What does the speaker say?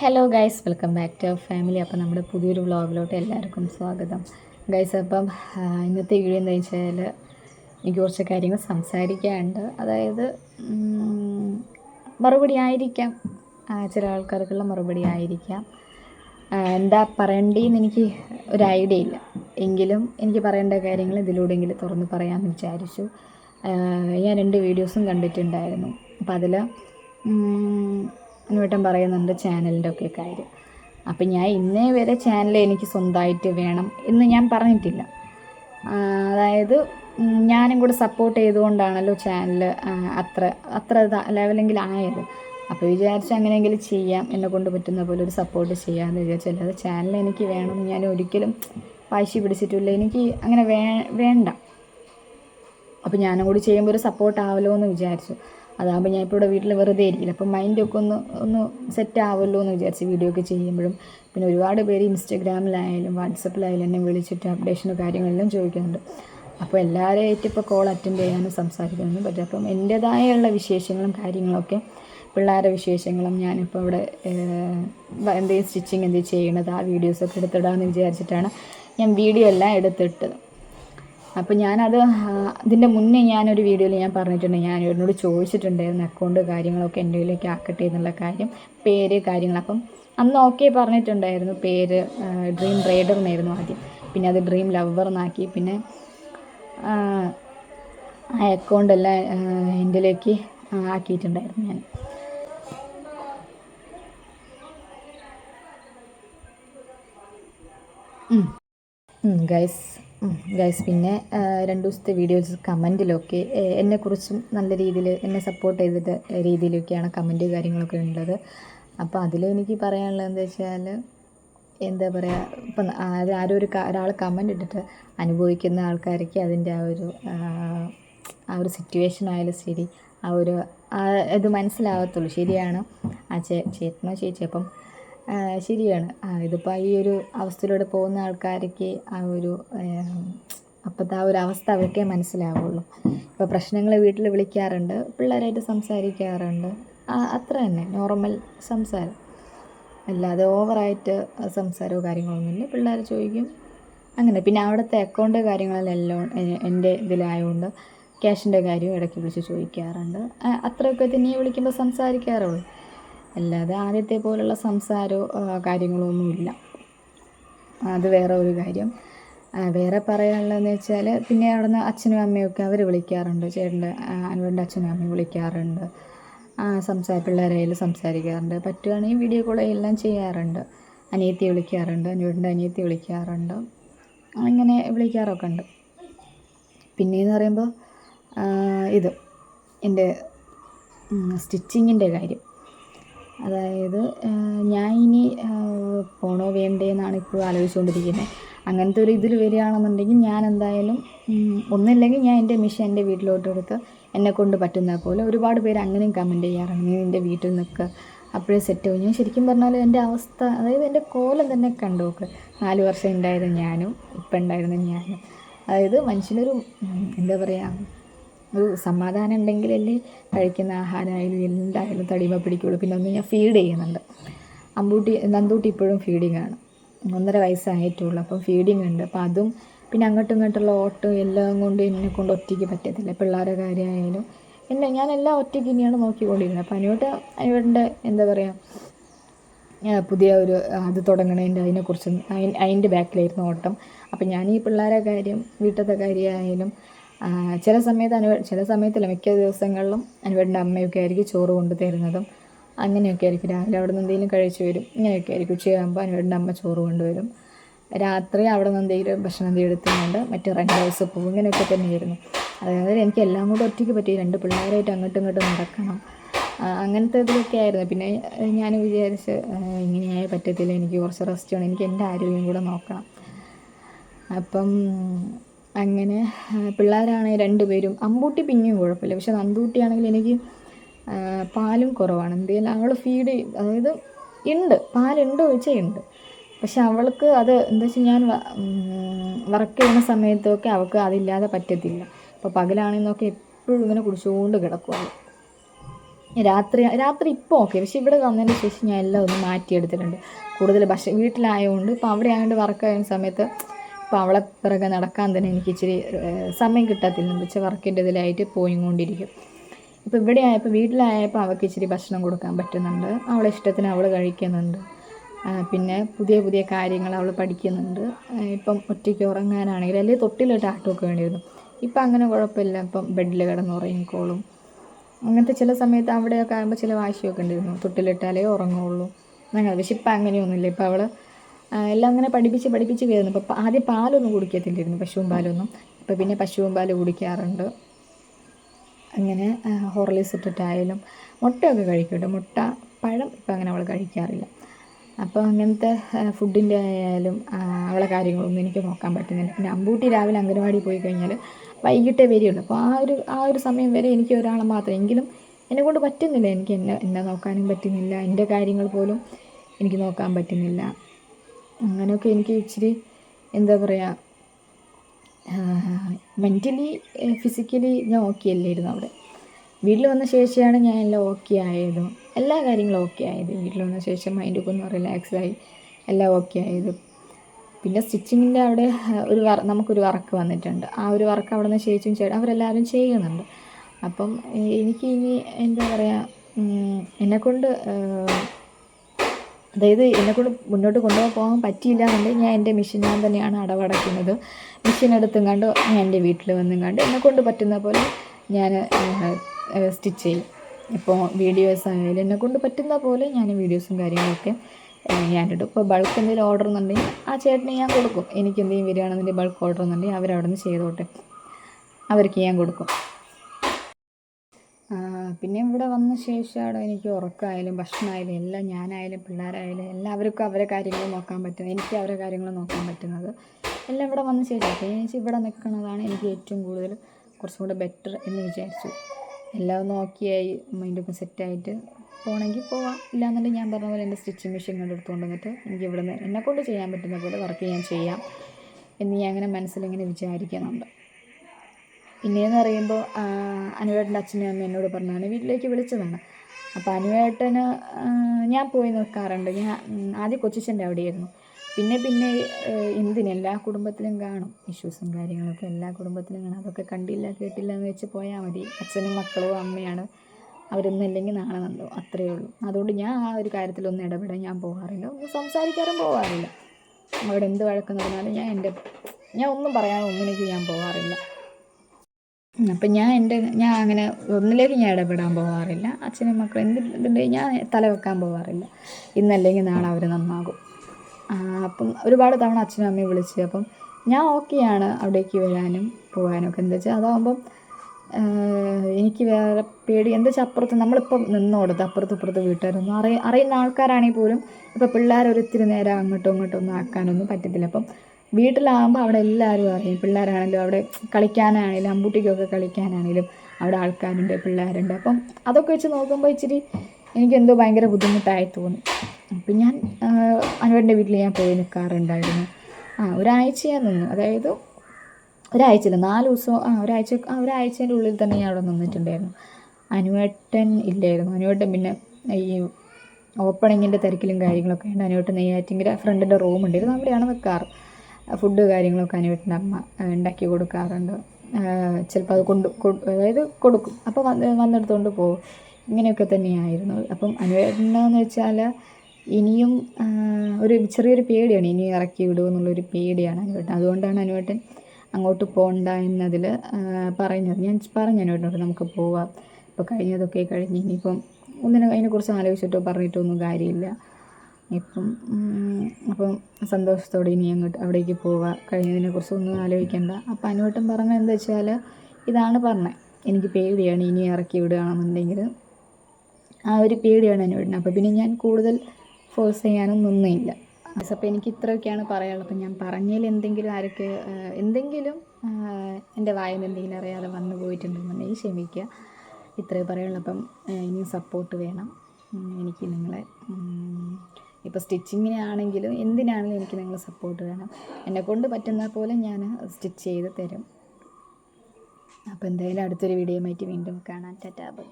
Hello guys welcome back to family അപ്പോൾ നമ്മുടെ പുതിയൊരു വ്ളോഗിലോട്ട് എല്ലാവർക്കും സ്വാഗതം. ഗൈസ് അപ്പം ഇന്നത്തെ വീഡിയോ എന്താ വെച്ചാൽ എനിക്ക് കുറച്ച് കാര്യങ്ങൾ സംസാരിക്കാനുണ്ട്. അതായത് മറുപടി ആയിരിക്കാം. ചില ആൾക്കാർക്കുള്ള മറുപടി ആയിരിക്കാം. എന്താ പറയണ്ടേന്ന് എനിക്ക് ഒരു ഐഡിയ ഇല്ല. എങ്കിലും എനിക്ക് പറയേണ്ട കാര്യങ്ങൾ ഇതിലൂടെയെങ്കിലും തുറന്ന് പറയാമെന്ന് വിചാരിച്ചു. ഞാൻ രണ്ട് വീഡിയോസും കണ്ടിട്ടുണ്ടായിരുന്നു. അപ്പോൾ അതിൽ അനുവേട്ടൻ പറയുന്നുണ്ട് ചാനലിന്റെ ഒക്കെ കാര്യം. അപ്പം ഞാൻ ഇന്നേ വരെ ചാനൽ എനിക്ക് സ്വന്തമായിട്ട് വേണം എന്ന് ഞാൻ പറഞ്ഞിട്ടില്ല. അതായത് ഞാനും കൂടെ സപ്പോർട്ട് ചെയ്തുകൊണ്ടാണല്ലോ ചാനൽ അത്ര അത്ര ലെവലെങ്കിലും ആയത്. അപ്പോൾ വിചാരിച്ച് അങ്ങനെയെങ്കിലും ചെയ്യാം. എന്നെ കൊണ്ട് പറ്റുന്ന പോലെ ഒരു സപ്പോർട്ട് ചെയ്യാമെന്ന് വിചാരിച്ചു അല്ലാതെ ചാനൽ എനിക്ക് വേണം ഞാൻ ഒരിക്കലും വാശി പിടിച്ചിട്ടില്ല. എനിക്ക് അങ്ങനെ വേ വേണ്ട. അപ്പോൾ ഞാനും കൂടി ചെയ്യുമ്പോൾ ഒരു സപ്പോർട്ട് ആവലോ എന്ന് വിചാരിച്ചു. അതാകുമ്പോൾ ഞാൻ ഇപ്പോൾ ഇവിടെ വീട്ടിൽ വെറുതെ ഇരിക്കില്ല. അപ്പം മൈൻഡൊക്കെ ഒന്ന് ഒന്ന് സെറ്റ് ആവുമല്ലോ എന്ന് വിചാരിച്ച് വീഡിയോ ഒക്കെ ചെയ്യുമ്പോഴും പിന്നെ ഒരുപാട് പേര് ഇൻസ്റ്റഗ്രാമിലായാലും വാട്സപ്പിലായാലും എന്നെ വിളിച്ചിട്ട് അപ്ഡേഷനും കാര്യങ്ങളെല്ലാം ചോദിക്കുന്നുണ്ട്. അപ്പോൾ എല്ലാവരെയായിട്ട് ഇപ്പോൾ കോൾ അറ്റൻഡ് ചെയ്യാനും സംസാരിക്കാനൊന്നും പറ്റും. അപ്പം എന്റേതായുള്ള വിശേഷങ്ങളും കാര്യങ്ങളൊക്കെ പിള്ളേരുടെ വിശേഷങ്ങളും ഞാനിപ്പോൾ ഇവിടെ എന്തെങ്കിലും സ്റ്റിച്ചിങ് എന്തെങ്കിലും ചെയ്യണത് ആ വീഡിയോസൊക്കെ എടുത്തിടാമെന്ന് വിചാരിച്ചിട്ടാണ് ഞാൻ വീഡിയോ എല്ലാം എടുത്തിട്ടത്. അപ്പോൾ ഞാനത് ഇതിന്റെ മുന്നേ ഞാനൊരു വീഡിയോയിൽ ഞാൻ പറഞ്ഞിട്ടുണ്ട്. ഞാൻ എന്നോട് ചോദിച്ചിട്ടുണ്ടായിരുന്നു അക്കൗണ്ട് കാര്യങ്ങളൊക്കെ എന്റെ കയ്യിലേക്ക് ആക്കട്ടെ എന്നുള്ള കാര്യം പേര് കാര്യങ്ങൾ. അപ്പം അന്ന് ഓക്കെ പറഞ്ഞിട്ടുണ്ടായിരുന്നു പേര് ഡ്രീം റൈഡർ എന്നായിരുന്നു ആദ്യം. പിന്നെ അത് ഡ്രീം ലവർ എന്നാക്കി. പിന്നെ ആ, ആ അക്കൗണ്ട് എല്ലാം എന്റെലേക്ക് ആക്കിയിട്ടുണ്ടായിരുന്നു ഞാൻ. ഗൈസ് ഗൈസ് പിന്നെ രണ്ട് ദിവസത്തെ വീഡിയോസ് കമന്റിലൊക്കെ എന്നെക്കുറിച്ചും നല്ല രീതിയിൽ എന്നെ സപ്പോർട്ട് ചെയ്തിട്ട് രീതിയിലൊക്കെയാണ് കമന്റ് കാര്യങ്ങളൊക്കെ ഉള്ളത്. അപ്പോൾ അതിൽ എനിക്ക് പറയാനുള്ളത് എന്താ വെച്ചാൽ എന്താ പറയുക ഇപ്പം ആരും ഒരു ഒരാൾ കമന്റ് ഇട്ടിട്ട് അനുഭവിക്കുന്ന ആൾക്കാർക്ക് അതിന്റെ ആ ഒരു ആ, ഒരു സിറ്റുവേഷൻ ആയാലും ശരി ആ ഒരു ഇത് മനസ്സിലാവത്തുള്ളൂ. ശരിയാണ് ആ ചേ ചേട്ടനോ ചേച്ചി അപ്പം ശരിയാണ്. ഇതിപ്പോൾ ഈ ഒരു അവസ്ഥയിലൂടെ പോകുന്ന ആൾക്കാർക്ക് ആ ഒരു അപ്പോഴത്തെ ആ ഒരു അവസ്ഥ അവർക്കേ മനസ്സിലാവുള്ളൂ. ഇപ്പോൾ പ്രശ്നങ്ങൾ വീട്ടിൽ വിളിക്കാറുണ്ട് പിള്ളേരായിട്ട് സംസാരിക്കാറുണ്ട്. അത്ര തന്നെ നോർമൽ സംസാരം. അല്ലാതെ ഓവറായിട്ട് സംസാരമോ കാര്യങ്ങളൊന്നുമില്ല. പിള്ളേർ ചോദിക്കും അങ്ങനെ. പിന്നെ അവിടുത്തെ അക്കൗണ്ട് കാര്യങ്ങളെല്ലാം എന്റെ ഇതിലായതുകൊണ്ട് ക്യാഷിന്റെ കാര്യം ഇടയ്ക്ക് വിളിച്ച് ചോദിക്കാറുണ്ട്. അത്രയൊക്കെ തന്നെ വിളിക്കുമ്പോൾ സംസാരിക്കാറുള്ളൂ. അല്ലാതെ ആദ്യത്തെ പോലുള്ള സംസാരമോ കാര്യങ്ങളൊന്നുമില്ല. അത് വേറെ ഒരു കാര്യം. വേറെ പറയാനുള്ളതെന്ന് വെച്ചാൽ പിന്നെ അവിടുന്ന് അച്ഛനും അമ്മയൊക്കെ അവർ വിളിക്കാറുണ്ട്. ചേട്ടന്റെ അനുവിന്റെ അച്ഛനും അമ്മയും വിളിക്കാറുണ്ട്. സംസാര സംസാ പിള്ളേരായാലും സംസാരിക്കാറുണ്ട്. പറ്റുകയാണെങ്കിൽ വീഡിയോ കോൾ എല്ലാം ചെയ്യാറുണ്ട്. അനിയത്തി വിളിക്കാറുണ്ട് അനുവിന്റെ അനിയത്തി വിളിക്കാറുണ്ട്. അങ്ങനെ വിളിക്കാറൊക്കെ ഉണ്ട്. പിന്നെയെന്ന് പറയുമ്പോൾ ഇത്. എന്റെ സ്റ്റിച്ചിങ്ങിന്റെ കാര്യം. അതായത് ഞാൻ ഇനി പോണോ വേണ്ടേ എന്നാണ് ഇപ്പോൾ ആലോചിച്ചുകൊണ്ടിരിക്കുന്നത് അങ്ങനത്തെ ഒരു ഇതിൽ വരികയാണെന്നുണ്ടെങ്കിൽ ഞാൻ എന്തായാലും ഒന്നില്ലെങ്കിൽ ഞാൻ എന്റെ മിഷൻ എന്റെ വീട്ടിലോട്ട് എടുത്ത് എന്നെ കൊണ്ട് പറ്റുന്ന പോലെ ഒരുപാട് പേര് അങ്ങനെയും കമന്റ് ചെയ്യാറുണ്ട്. നീ എന്റെ വീട്ടിൽ നിൽക്കുക അപ്പോഴേ സെറ്റ് ആവും. ഞാൻ ശരിക്കും പറഞ്ഞാൽ എന്റെ അവസ്ഥ അതായത് എന്റെ കോലം തന്നെ കണ്ടു നോക്ക്. നാല് വർഷം ഉണ്ടായിരുന്ന ഞാനും ഇപ്പം ഉണ്ടായിരുന്ന ഞാനും. അതായത് മനുഷ്യനൊരു എന്താ പറയുക ഒരു സമാധാനം ഉണ്ടെങ്കിലല്ലേ കഴിക്കുന്ന ആഹാരമായാലും എന്തായാലും തടിമ പിടിക്കുള്ളൂ. പിന്നെ ഒന്ന് ഞാൻ ഫീഡ് ചെയ്യുന്നുണ്ട്. അമ്പൂട്ടി നന്തൂട്ടി ഇപ്പോഴും ഫീഡിങ് ആണ്. ഒന്നര വയസ്സായിട്ടുള്ളൂ. അപ്പം ഫീഡിങ് ഉണ്ട്. അപ്പം അതും പിന്നെ അങ്ങോട്ടും ഇങ്ങോട്ടുള്ള ഓട്ടം എല്ലാം കൊണ്ട് എന്നെ കൊണ്ട് ഒറ്റയ്ക്ക് പറ്റത്തില്ല. പിള്ളേരെ കാര്യമായാലും എല്ലാം ഒറ്റയ്ക്ക് ഇനിയാണ് നോക്കിക്കൊണ്ടിരുന്നത്. അപ്പം അനിയോട്ട് അനുവേട്ടന്റെ എന്താ പറയുക പുതിയ ഒരു അത് തുടങ്ങണതിന്റെ അതിനെക്കുറിച്ച് അതിന് അതിന്റെ ബാക്കിലായിരുന്നു ഓട്ടം. അപ്പം ഞാൻ ഈ പിള്ളേരെ കാര്യം വീട്ടിലത്തെ കാര്യമായാലും ചില സമയത്ത് അനുവ ചില സമയത്തല്ല മിക്ക ദിവസങ്ങളിലും അനുവേട്ടന്റെ അമ്മയൊക്കെ ആയിരിക്കും ചോറ് കൊണ്ടു തരുന്നതും അങ്ങനെയൊക്കെ ആയിരിക്കും. രാവിലെ അവിടെ നിന്ന് എന്തെങ്കിലും കഴിച്ചു വരും ഇങ്ങനെയൊക്കെ ആയിരിക്കും. ഉച്ചയാകുമ്പോൾ അനുവേട്ടന്റെ അമ്മ ചോറ് കൊണ്ടുവരും രാത്രി അവിടെ നിന്ന് എന്തെങ്കിലും ഭക്ഷണം എന്തെങ്കിലും എടുത്തുകൊണ്ട് മറ്റു റെന്റ് ഹൗസ് പോകും ഇങ്ങനെയൊക്കെ തന്നെയായിരുന്നു. അതായത് എനിക്ക് എല്ലാം കൂടെ ഒറ്റയ്ക്ക് പറ്റി രണ്ട് പിള്ളേരായിട്ട് അങ്ങോട്ടും ഇങ്ങോട്ടും നടക്കണം. അങ്ങനത്തെ ഇതിലൊക്കെ ആയിരുന്നു. പിന്നെ ഞാൻ വിചാരിച്ച് ഇങ്ങനെയായ പറ്റത്തില്ല എനിക്ക് കുറച്ച് റെസ്റ്റ് വേണം എനിക്ക് എന്റെ ആരോഗ്യം കൂടെ നോക്കണം. അപ്പം അങ്ങനെ പിള്ളേരാണെങ്കിൽ രണ്ടുപേരും. അമ്പൂട്ടി പിന്നെയും കുഴപ്പമില്ല. പക്ഷെ നന്തൂട്ടിയാണെങ്കിൽ എനിക്ക് പാലും കുറവാണ്. എന്തെങ്കിലും അവൾ ഫീഡ് അതായത് ഉണ്ട്. പാലുണ്ട് ചോദിച്ചാൽ ഉണ്ട്. പക്ഷെ അവൾക്ക് അത് എന്താ വെച്ചാൽ ഞാൻ വർക്ക് ചെയ്യുന്ന സമയത്തൊക്കെ അവൾക്ക് അതില്ലാതെ പറ്റത്തില്ല. അപ്പോൾ പകലാണെന്നൊക്കെ എപ്പോഴും ഇങ്ങനെ കുടിച്ചുകൊണ്ട് കിടക്കുവാണ് രാത്രി രാത്രി ഇപ്പോൾ ഓക്കെ പക്ഷെ ഇവിടെ വന്നതിന് ശേഷം ഞാൻ എല്ലാം ഒന്ന് മാറ്റിയെടുത്തിട്ടുണ്ട്. കൂടുതൽ ഭക്ഷണം വീട്ടിലായതുകൊണ്ട് ഇപ്പോൾ അവിടെ ആയതുകൊണ്ട് വർക്ക് ചെയ്യുന്ന സമയത്ത് ഇപ്പോൾ അവളെ പിറകെ നടക്കാൻ തന്നെ എനിക്ക് ഇച്ചിരി സമയം കിട്ടത്തില്ല. എന്ന് വെച്ചാൽ വർക്കിന്റെ ഇതിലായിട്ട് പോയിക്കൊണ്ടിരിക്കും ഇപ്പോൾ ഇവിടെ ആയപ്പോൾ വീട്ടിലായപ്പോൾ അവൾക്ക് ഇച്ചിരി ഭക്ഷണം കൊടുക്കാൻ പറ്റുന്നുണ്ട്. അവളെ ഇഷ്ടത്തിന് അവൾ കഴിക്കുന്നുണ്ട്. പിന്നെ പുതിയ പുതിയ കാര്യങ്ങൾ അവൾ പഠിക്കുന്നുണ്ട്. ഇപ്പം ഒറ്റയ്ക്ക് ഉറങ്ങാനാണെങ്കിൽ അല്ലെങ്കിൽ തൊട്ടിലിട്ട് ആട്ടമൊക്കെ വേണ്ടിയിരുന്നു ഇപ്പം അങ്ങനെ കുഴപ്പമില്ല. ഇപ്പം ബെഡിൽ കിടന്ന് ഉറങ്ങിക്കോളും അങ്ങനത്തെ ചില സമയത്ത് അവിടെയൊക്കെ ആകുമ്പോൾ ചില വാശിയൊക്കെ ഉണ്ടായിരുന്നു തൊട്ടിലിട്ടാലേ ഉറങ്ങുള്ളൂ. അങ്ങനെ പക്ഷെ ഇപ്പം അങ്ങനെയൊന്നുമില്ല. ഇപ്പം അവൾ എല്ലാം അങ്ങനെ പഠിപ്പിച്ച് പഠിപ്പിച്ച് വരുന്നു. ഇപ്പം ആദ്യം പാലൊന്നും കുടിക്കത്തില്ലായിരുന്നു പശുവും പാലൊന്നും. ഇപ്പം പിന്നെ പശുവും പാൽ കുടിക്കാറുണ്ട്. അങ്ങനെ ഹോർലിക്സ് ഇട്ടിട്ടായാലും മുട്ടയൊക്കെ കഴിക്കും മുട്ട പഴം ഇപ്പം അങ്ങനെ അവൾ കഴിക്കാറില്ല. അപ്പോൾ അങ്ങനത്തെ ഫുഡിന്റെ ആയാലും അവളെ കാര്യങ്ങളൊന്നും എനിക്ക് നോക്കാൻ പറ്റുന്നില്ല. പിന്നെ അമ്പൂട്ടി രാവിലെ അംഗനവാടി പോയി കഴിഞ്ഞാൽ വൈകിട്ടേ വരികയുള്ളൂ. അപ്പോൾ ആ ഒരു ആ ഒരു സമയം വരെ എനിക്ക് ഒരാളെ മാത്രം. എങ്കിലും എന്നെ കൊണ്ട് പറ്റുന്നില്ല. എനിക്ക് എന്നെ എന്നെ നോക്കാനും പറ്റുന്നില്ല. എന്റെ കാര്യങ്ങൾ പോലും എനിക്ക് നോക്കാൻ പറ്റുന്നില്ല. അങ്ങനെയൊക്കെ എനിക്ക് ഇച്ചിരി എന്താ പറയുക മെന്റലി ഫിസിക്കലി ഞാൻ ഓക്കെ അല്ലായിരുന്നു അവിടെ. വീട്ടിൽ വന്ന ശേഷമാണ് ഞാൻ എല്ലാം ഓക്കെ ആയതും എല്ലാ കാര്യങ്ങളും ഓക്കെ ആയത്. വീട്ടിൽ വന്ന ശേഷം മൈൻഡൊക്കെ ഒന്ന് റിലാക്സ് ആയി എല്ലാം ഓക്കെ ആയത്. പിന്നെ സ്റ്റിച്ചിങ്ങിന്റെ അവിടെ ഒരു വർ നമുക്കൊരു വർക്ക് വന്നിട്ടുണ്ട്. ആ ഒരു വർക്ക് അവിടെ നിന്ന് ചേച്ചിയും ചേട്ടൻ അവരെല്ലാവരും ചെയ്യുന്നുണ്ട്. അപ്പം എനിക്ക് ഇനി എന്താ പറയുക എന്നെക്കൊണ്ട് അതായത് എന്നെക്കൊണ്ട് മുന്നോട്ട് കൊണ്ടുപോകാൻ പോകാൻ പറ്റിയില്ല എന്നുണ്ടെങ്കിൽ ഞാൻ എന്റെ മെഷീൻ ഞാൻ തന്നെയാണ് അടവടയ്ക്കുന്നത്. മെഷീൻ എടുത്തും കണ്ട് ഞാൻ എന്റെ വീട്ടിൽ വന്നും കണ്ട് എന്നെക്കൊണ്ട് പറ്റുന്ന പോലെ ഞാൻ സ്റ്റിച്ച് ചെയ്യും. ഇപ്പോൾ വീഡിയോസ് ആയാലും എന്നെക്കൊണ്ട് പറ്റുന്ന പോലെ ഞാൻ വീഡിയോസും കാര്യങ്ങളൊക്കെ ഞാൻ ഞാനിടും ഇപ്പോൾ ബൾക്ക് എന്തെങ്കിലും ഓർഡർ എന്നുണ്ടെങ്കിൽ ആ ചേട്ടന് ഞാൻ കൊടുക്കും. എനിക്ക് എന്തെങ്കിലും വരികയാണെന്നുണ്ടെങ്കിൽ ബൾക്ക് ഓർഡർ എന്നുണ്ടെങ്കിൽ അവരവിടെ നിന്ന് ചെയ്തോട്ടെ. അവർക്ക് ഞാൻ കൊടുക്കും. പിന്നെ ഇവിടെ വന്ന ശേഷമാണ് എനിക്ക് ഉറക്കമായാലും ഭക്ഷണമായാലും എല്ലാം ഞാനായാലും പിള്ളേരായാലും എല്ലാവർക്കും അവരെ കാര്യങ്ങൾ നോക്കാൻ പറ്റുന്നത് എനിക്ക് അവരെ കാര്യങ്ങൾ നോക്കാൻ പറ്റുന്നത്. എല്ലാം ഇവിടെ വന്ന ശേഷം എനിക്ക് ഇവിടെ നിൽക്കുന്നതാണ് എനിക്ക് ഏറ്റവും കൂടുതൽ കുറച്ചും കൂടെ ബെറ്റർ എന്ന് വിചാരിച്ചു. എല്ലാം നോക്കിയായി മൈൻഡൊക്കെ സെറ്റായിട്ട് പോകണമെങ്കിൽ പോവാം. ഇല്ലാന്നുണ്ടെങ്കിൽ ഞാൻ പറഞ്ഞ പോലെ എന്റെ സ്റ്റിച്ചിങ് മെഷീൻ കണ്ടെടുത്ത് വന്നിട്ട് എനിക്ക് ഇവിടെ നിന്ന് എന്നെക്കൊണ്ട് ചെയ്യാൻ പറ്റുന്ന പോലെ വർക്ക് ഞാൻ ചെയ്യാം എന്ന് ഞാൻ അങ്ങനെ മനസ്സിലിങ്ങനെ വിചാരിക്കുന്നുണ്ട്. പിന്നെയെന്ന് പറയുമ്പോൾ അനുവേട്ടന്റെ അച്ഛനും അമ്മയും എന്നോട് പറഞ്ഞാണ് വീട്ടിലേക്ക് വിളിച്ചതാണ്. അപ്പോൾ അനുവേട്ടന് ഞാൻ പോയി നിൽക്കാറുണ്ട് ഞാൻ ആദ്യം കൊച്ചിച്ചന്റെ അവിടെയായിരുന്നു. പിന്നെ പിന്നെ എന്തിന്? എല്ലാ കുടുംബത്തിലും കാണും. ഇഷ്യൂസും കാര്യങ്ങളൊക്കെ എല്ലാ കുടുംബത്തിലും കാണും. അതൊക്കെ കണ്ടില്ല കേട്ടില്ല എന്ന് വെച്ച് പോയാൽ മതി. അച്ഛനും മക്കളും അമ്മയാണ്. അവരൊന്നുമില്ലെങ്കിൽ നാളെ നല്ലോ അത്രയേ ഉള്ളൂ. അതുകൊണ്ട് ഞാൻ ആ ഒരു കാര്യത്തിലൊന്നും ഇടപെടാൻ ഞാൻ പോകാറില്ല സംസാരിക്കാറും പോകാറില്ല അവിടെ എന്ത് വഴക്കം നടന്നാലും ഞാൻ എന്റെ ഞാൻ ഒന്നും പറയാൻ ഒന്നിനേക്ക് ഞാൻ പോകാറില്ല അപ്പം ഞാൻ എന്റെ ഞാൻ അങ്ങനെ ഒന്നിലേക്ക് ഞാൻ ഇടപെടാൻ പോകാറില്ല അച്ഛനും മക്കളും എന്ത് ഇതുണ്ടെങ്കിൽ ഞാൻ തലവെക്കാൻ പോകാറില്ല ഇന്നല്ലെങ്കിൽ നാളെ അവർ നന്നാകും. അപ്പം ഒരുപാട് തവണ അച്ഛനും അമ്മയും വിളിച്ച് അപ്പം ഞാൻ ഓക്കെയാണ് അവിടേക്ക് വരാനും പോകാനും ഒക്കെ എന്താ വെച്ചാൽ അതാകുമ്പം എനിക്ക് വേറെ പേടി. എന്താ വെച്ചാൽ അപ്പുറത്ത് നമ്മളിപ്പം നിന്നോടത്ത് അപ്പുറത്ത് ഇപ്പുറത്ത് വീട്ടുകാരൊന്നും അറിയ അറിയുന്ന ആൾക്കാരാണെങ്കിൽ പോലും ഇപ്പം പിള്ളേർ ഒരിത്തിരി നേരം അങ്ങോട്ടും ഇങ്ങോട്ടും ഒന്നും ആക്കാനൊന്നും പറ്റത്തില്ല. അപ്പം വീട്ടിലാകുമ്പോൾ അവിടെ എല്ലാവരും അറിയും. പിള്ളേരാണെങ്കിലും അവിടെ കളിക്കാനാണെങ്കിലും അമ്പൂട്ടിക്കൊക്കെ കളിക്കാനാണെങ്കിലും അവിടെ ആൾക്കാരുണ്ട് പിള്ളേരുണ്ട്. അപ്പം അതൊക്കെ വെച്ച് നോക്കുമ്പോൾ ഇച്ചിരി എനിക്കെന്തോ ഭയങ്കര ബുദ്ധിമുട്ടായി തോന്നി. അപ്പം ഞാൻ അനുവന്റെ വീട്ടിൽ ഞാൻ പോയി നിൽക്കാറുണ്ടായിരുന്നു ആ ഒരാഴ്ച ഞാൻ നിന്നു. അതായത് ഒരാഴ്ചയില്ല നാല് ദിവസം ആ ഒരാഴ്ച ആ ഒരാഴ്ചേന്റെ ഉള്ളിൽ തന്നെ ഞാൻ അവിടെ നിന്നിട്ടുണ്ടായിരുന്നു. അനുവേട്ടൻ ഇല്ലായിരുന്നു. അനുവേട്ടൻ പിന്നെ ഈ ഓപ്പണിങ്ങിന്റെ തിരക്കിലും കാര്യങ്ങളൊക്കെ ഉണ്ട് അനുവേട്ടൻ നെയ്യാറ്റിങ്കര ഫ്രണ്ടിന്റെ റൂം ഉണ്ടായിരുന്നു അവിടെയാണ് നിൽക്കാറ് ഫുഡ് കാര്യങ്ങളൊക്കെ അനുവേട്ടന്റെ അമ്മ ഉണ്ടാക്കി കൊടുക്കാറുണ്ട്. ചിലപ്പോൾ അത് കൊണ്ട് അതായത് കൊടുക്കും. അപ്പോൾ വന്ന് വന്നെടുത്തുകൊണ്ട് പോകും ഇങ്ങനെയൊക്കെ തന്നെയായിരുന്നു. അപ്പം അനുവേട്ടനെന്ന് വെച്ചാൽ ഇനിയും ഒരു ചെറിയൊരു പേടിയാണ്. ഇനി ഇറക്കി വിടുമോ എന്നുള്ളൊരു പേടിയാണ് അനുവേട്ടൻ അതുകൊണ്ടാണ് അനുവേട്ടൻ അങ്ങോട്ട് പോകണ്ട എന്നതിൽ പറയുന്നത്. ഞാൻ പറഞ്ഞു അനുവേട്ടനോട് നമുക്ക് പോവാം. ഇപ്പോൾ കഴിഞ്ഞതൊക്കെ കഴിഞ്ഞ് ഇനിയിപ്പം ഒന്നിനെ അതിനെക്കുറിച്ച് ആലോചിച്ചിട്ടോ പറഞ്ഞിട്ടോ ഒന്നും കാര്യമില്ല. ഇപ്പം അപ്പം സന്തോഷത്തോടെ ഇനി അങ്ങോട്ട് അവിടേക്ക് പോവുക കഴിഞ്ഞതിനെക്കുറിച്ചൊന്നും ആലോചിക്കേണ്ട. അപ്പം അനുവട്ടം പറഞ്ഞത് എന്താ വെച്ചാൽ ഇതാണ് പറഞ്ഞത് എനിക്ക് പേടിയാണ് ഇനി ഇറക്കി വിടുകയാണെന്നുണ്ടെങ്കിൽ ആ ഒരു പേടിയാണ് അനുവട്ടം അപ്പോൾ പിന്നെ ഞാൻ കൂടുതൽ ഫോഴ്സ് ചെയ്യാനും നിന്നില്ല അപ്പോൾ എനിക്ക് ഇത്രയൊക്കെയാണ് പറയാനുള്ളത്. അപ്പം ഞാൻ പറഞ്ഞതിൽ എന്തെങ്കിലും ആരൊക്കെ എന്തെങ്കിലും എന്റെ വായിൽ എന്തെങ്കിലും അറിയാതെ വന്നു പോയിട്ടുണ്ടെന്നുണ്ടെങ്കിൽ ക്ഷമിക്കുക. ഇത്രയേ പറയുള്ളൂ. അപ്പം ഇനിയും സപ്പോർട്ട് വേണം. എനിക്ക് നിങ്ങളെ ഇപ്പോൾ സ്റ്റിച്ചിങ്ങിനാണെങ്കിലും എന്തിനാണെങ്കിലും എനിക്ക് നിങ്ങൾ സപ്പോർട്ട് വേണം. എന്നെക്കൊണ്ട് പറ്റുന്ന പോലെ ഞാൻ സ്റ്റിച്ച് ചെയ്ത് തരും. അപ്പോൾ എന്തായാലും അടുത്തൊരു വീഡിയോ ആയിട്ട് വീണ്ടും കാണാൻ ടാറ്റാ ബൈ.